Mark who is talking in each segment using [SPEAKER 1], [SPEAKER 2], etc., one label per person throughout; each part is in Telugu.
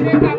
[SPEAKER 1] రంగా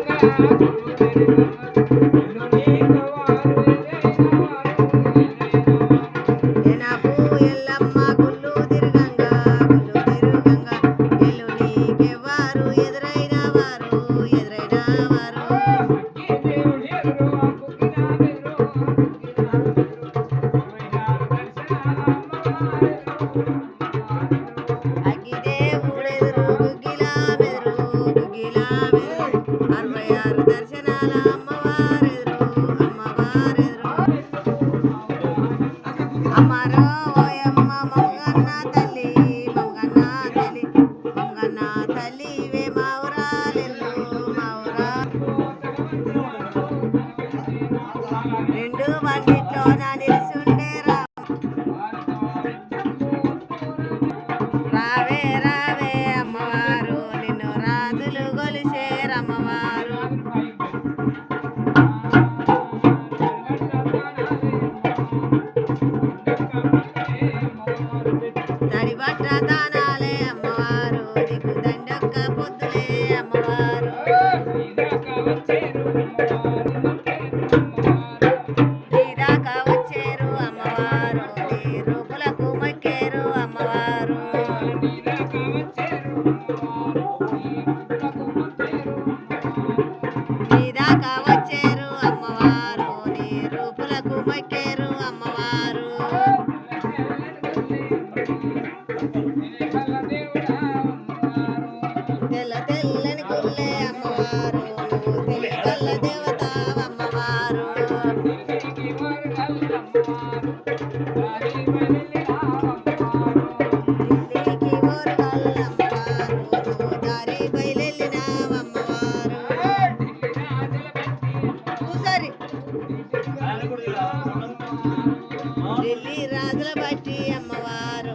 [SPEAKER 1] రెండు వంటిట్లోన రావే రావే అమ్మవారు నిన్ను రాజులు గొలిసేరమ్మవారు తడిబట్ట దానాలే అమ్మవారు నీకు అమ్మవారు. నీ దాకా వచ్చారు అమ్మవారు నీ రూపులకు మొక్కారు అమ్మ రాజుల బట్టి అమ్మవారు.